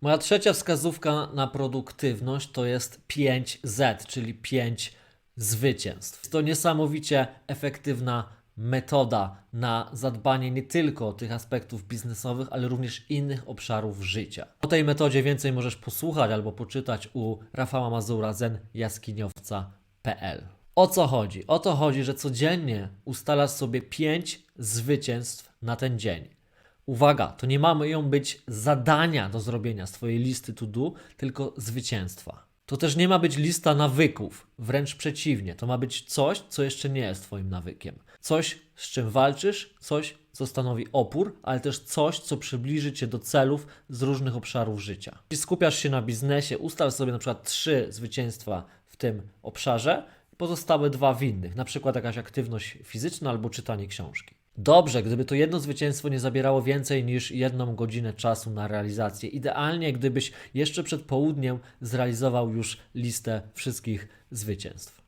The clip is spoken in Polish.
Moja trzecia wskazówka na produktywność to jest 5Z, czyli 5 zwycięstw. To niesamowicie efektywna metoda na zadbanie nie tylko tych aspektów biznesowych, ale również innych obszarów życia. O tej metodzie więcej możesz posłuchać albo poczytać u Rafała Mazura zenjaskiniowca.pl. O co chodzi? O to chodzi, że codziennie ustalasz sobie 5 zwycięstw na ten dzień. Uwaga, to nie mają być zadania do zrobienia z Twojej listy to do, tylko zwycięstwa. To też nie ma być lista nawyków, wręcz przeciwnie. To ma być coś, co jeszcze nie jest Twoim nawykiem. Coś, z czym walczysz, coś, co stanowi opór, ale też coś, co przybliży Cię do celów z różnych obszarów życia. Jeśli skupiasz się na biznesie, ustal sobie na przykład trzy zwycięstwa w tym obszarze, pozostałe dwa w innych, na przykład jakaś aktywność fizyczna albo czytanie książki. Dobrze, gdyby to jedno zwycięstwo nie zabierało więcej niż jedną godzinę czasu na realizację. Idealnie, gdybyś jeszcze przed południem zrealizował już listę wszystkich zwycięstw.